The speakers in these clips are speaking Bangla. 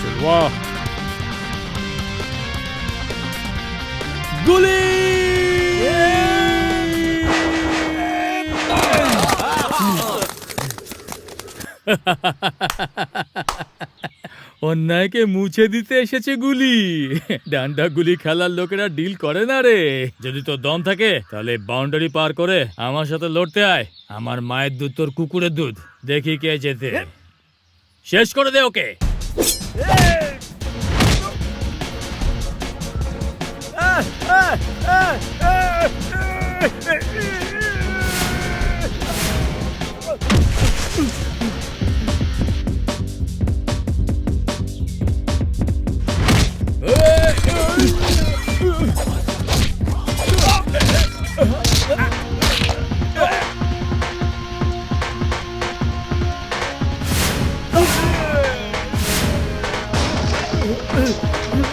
সিলভা গুলি অন্যায়কে মুছে দিতে এসেছে গুলি। ডান্ডা গুলি খেলার লোকেরা ডিল করে না রে। যদি তোর দম থাকে, তাহলে বাউন্ডারি পার করে আমার সাথে লড়তে আয়। আমার মায়ের দুধ, তোর কুকুরের দুধ। দেখি কে যেতে শেষ করে দে ওকে। Ah! Ah! Ah! Ah! Uh, uh, uh.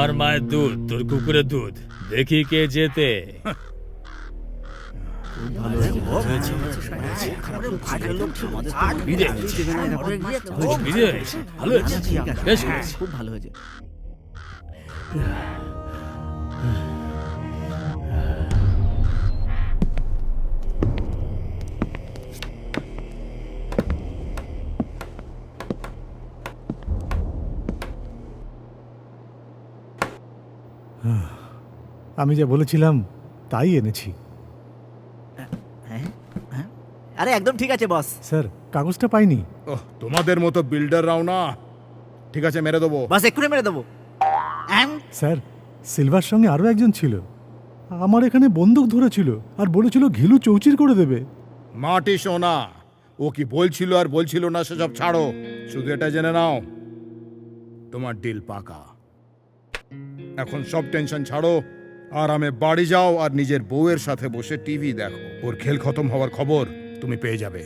আমার মায়ের দুধ তোর কুকুরের দুধ। দেখি কে যেতে হয়েছে। খুব ভালো হয়েছে। আমি যা বলেছিলাম তাই এনেছি। হ্যাঁ হ্যাঁ আরে একদম ঠিক আছে বস। স্যার কাগজটা পাইনি। ওহ, তোমাদের মতো বিল্ডাররাও না। ঠিক আছে মেরে দেবো। বস এক্ষুনি মেরে দেবো। অ্যাম, স্যার সিলভার সঙ্গে আরও একজন ছিল। আমার এখানে বন্দুক ধরেছিল আর বলেছিল ঘিলু চৌচির করে দেবে। মাটি সোনা। ও কি বলছিল আর বলছিল না সেসব ছাড়ো। শুধু এটা জেনে নাও। তোমার ডিল পাকা। এখন সব টেনশন ছাড়ো। আরামে বাড়ি যাও আর নিজের বউয়ের সাথে বসে টিভি দেখো। ওর খেল খতম হওয়ার খবর তুমি পেয়ে যাবে।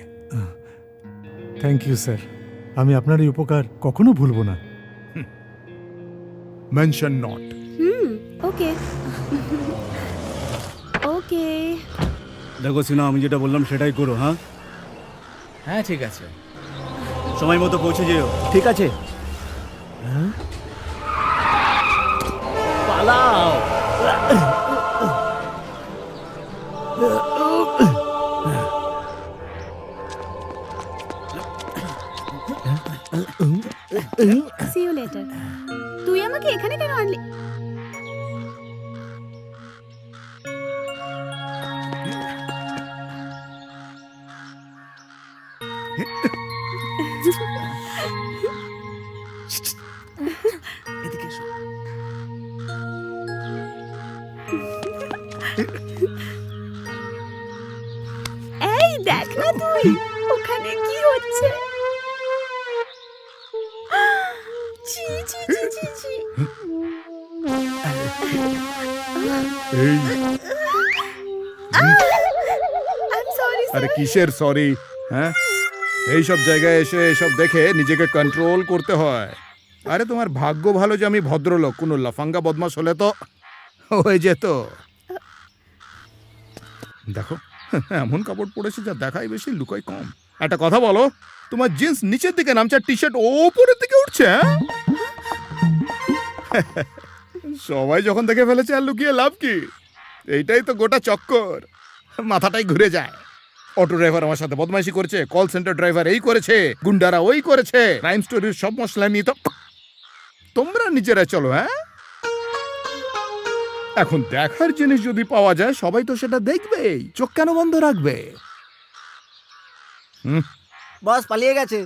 থ্যাংক ইউ স্যার আমি আপনার এই উপকার কখনো ভুলবো না। মেনশন নট হুম ওকে ওকে দেখো সিনা আমি যেটা বললাম সেটাই করো হ্যাঁ? হ্যাঁ ঠিক আছে। সময় মতো পৌঁছে যেও। ঠিক আছে? পালাও সি ইউ লেটার তুই আমাকে এখানে কেন আনলি? দেখ না তুই ওখানে কি হচ্ছে? ছি ছি ছি ছি ছি। এই। আরে কিসের সরি হ্যাঁ? এইসব জায়গায় এসে এসব দেখে নিজেকে কন্ট্রোল করতে হয়। আরে তোমার ভাগ্য ভালো যে আমি ভদ্রলোক কোনো লাফাঙ্গা বদমাস হলে তো হয়ে যেত। দেখো এমন কাপড় পরেছে যা দেখাই বেশি লুকাই কম। একটা কথা বলো, তোমার জিন্স নিচের দিকে নামছে টি শার্ট ওপরের দিকে উঠছে হ্যাঁ? সবাই যখন দেখে ফেলেছে আর লুকিয়ে লাভ কি? এইটাই তো গোটা চক্কর। মাথাটাই ঘুরে যায়। অটো ড্রাইভার আমার সাথে বদমাইশি করেছে কল সেন্টার ড্রাইভার এই করেছে, গুন্ডারা ওই করেছে ক্রাইম স্টোরির সব মশলা নিয়ে তো তোমরা নিজেরা চলো হ্যাঁ? এখন দেখার জিনিস যদি পাওয়া যায় সবাই তো সেটা দেখবেই। চোখ কেন বন্ধ রাখবে? বস পালিয়ে গেছে।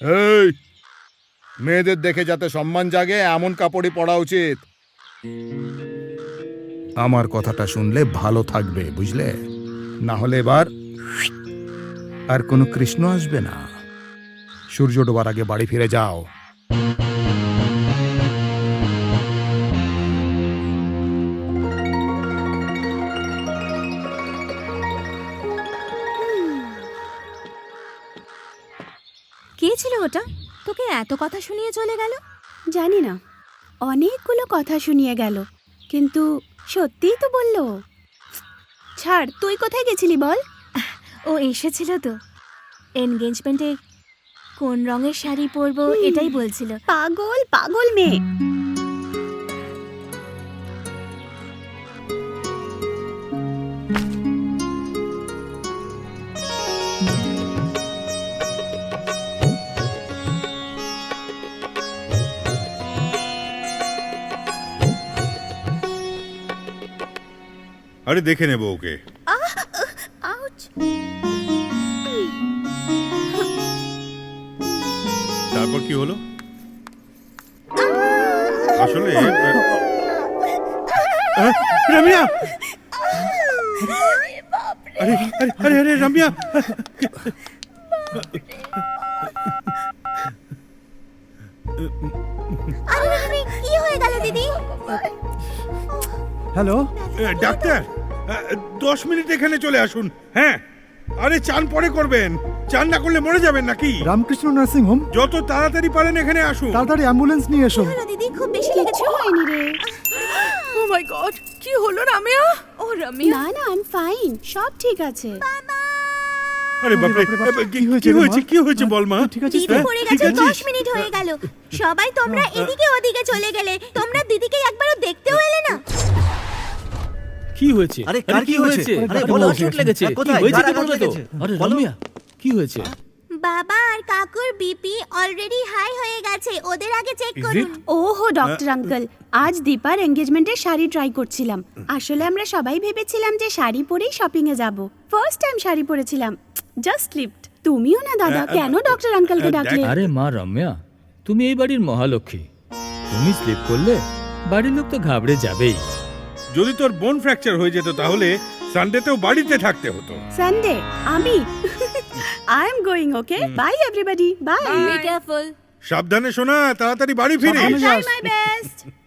এই মেয়েদের দেখে যাতে সম্মান জাগে এমন কাপড়ই পরা উচিত। আমার কথাটা শুনলে ভালো থাকবে বুঝলে? না হলে এবার আর কোনো কৃষ্ণ আসবে না। সূর্য ডোবার আগে বাড়ি ফিরে যাও। এত কথা শুনিয়ে চলে গেল? জানি না। অনেকগুলো কথা শুনিয়ে গেল কিন্তু সত্যিই তো বলল। ছাড় তুই কোথায় গেছিলি বল? ও এসেছিল তো। এনগেজমেন্টে কোন রঙের শাড়ি পরবো এটাই বলছিল। পাগল পাগল মেয়ে। আরে দেখে নেব ওকে। তারপর কি হলো? আসলে রামিয়া! আরে আরে আরে আরে কি হয়ে গেল দিদি? হ্যালো? ডাক্তার! দশ মিনিট এখানে চলে আসুন হ্যাঁ? আরে চান পরে করবেন। চান না করলে মরে যাবেন নাকি? Ramakrishna nursing home. যত তাড়াতাড়ি পারেন এখানে আসুন। তাড়াতাড়ি অ্যাম্বুলেন্স নিয়ে এসো। দিদি খুব বেশি কিচ্ছু হয়নি রে। ও মাই গড কি হলো রামিয়া? ও রামিয়া? না না আই এম ফাইন সব ঠিক আছে। আরে বাপ, এ, কি হয়েছে কি হয়েছে কি হয়েছে বল মা? ঠিক আছে দিদি পড়ে গেছে আছিস? দশ মিনিট হয়ে গেল। সবাই তোমরা এদিকে ওদিকে চলে গেলে। তোমরা দিদিকে একবারও দেখতেও এলে না? কি হয়েছে? আরে, কার কি হয়েছে? আরে, বলো, বলো। চোট লেগেছে। কি কোথায়? হয়েছে? কি বলবে তো? আরে বলো। রম্যা কি হয়েছে? বাবা আর কাকুর বিপি অলরেডি হাই হয়ে গেছে। ওদের আগে চেক করুন। ওহো ডক্টর আঙ্কেল আজ দীপার এঙ্গেজমেন্টের শাড়ি ট্রাই করছিলাম। আসলে আমরা সবাই ভেবেছিলাম যে শাড়ি পরেই শপিং এ যাব। ফার্স্ট টাইম শাড়ি পরেছিলাম। জাস্ট স্লিপড তুমিও না দাদা। কেন ডক্টর আঙ্কেলকে ডাকলে? আরে মা রম্যা তুমি এই বাড়ির মহালক্ষ্মী। তুমি স্লিপ করলে বাড়ির লোক তো ঘাবড়ে যাবেই। যদি তোর বোন ফ্র্যাকচার হয়ে যেত তাহলে সানডেতেও বাড়িতে থাকতে হতো। সানডে আমি? I am going okay bye everybody bye be careful সাবধানে শোনা তাড়াতাড়ি বাড়ি ফিরে ট্রাই মাই বেস্ট